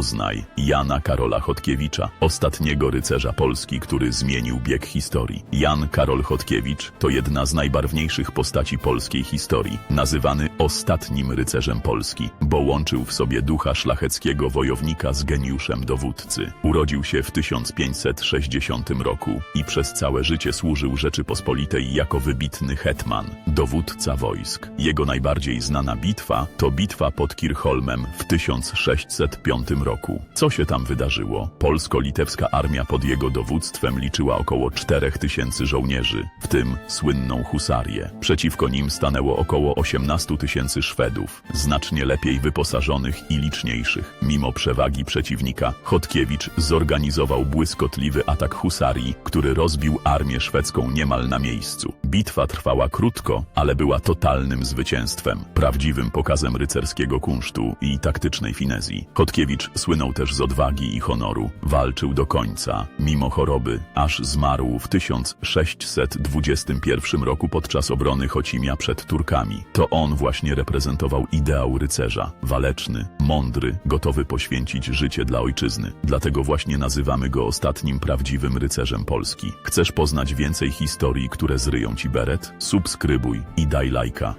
Poznaj Jana Karola Chodkiewicza, ostatniego rycerza Polski, który zmienił bieg historii. Jan Karol Chodkiewicz to jedna z najbarwniejszych postaci polskiej historii, nazywany ostatnim rycerzem Polski, bo łączył w sobie ducha szlacheckiego wojownika z geniuszem dowódcy. Urodził się w 1560 roku i przez całe życie służył Rzeczypospolitej jako wybitny hetman, dowódca wojsk. Jego najbardziej znana bitwa to bitwa pod Kirchholmem w 1605 roku. Co się tam wydarzyło? Polsko-litewska armia pod jego dowództwem liczyła około 4000 żołnierzy, w tym słynną husarię. Przeciwko nim stanęło około 18 tysięcy Szwedów, znacznie lepiej wyposażonych i liczniejszych. Mimo przewagi przeciwnika, Chodkiewicz zorganizował błyskotliwy atak husarii, który rozbił armię szwedzką niemal na miejscu. Bitwa trwała krótko, ale była totalnym zwycięstwem, prawdziwym pokazem rycerskiego kunsztu i taktycznej finezji. Chodkiewicz słynął też z odwagi i honoru, walczył do końca, mimo choroby, aż zmarł w 1621 roku podczas obrony Chocimia przed Turkami. To on właśnie reprezentował ideał rycerza, waleczny, mądry, gotowy poświęcić życie dla ojczyzny. Dlatego właśnie nazywamy go ostatnim prawdziwym rycerzem Polski. Chcesz poznać więcej historii, które zryją ci beret? Subskrybuj i daj lajka.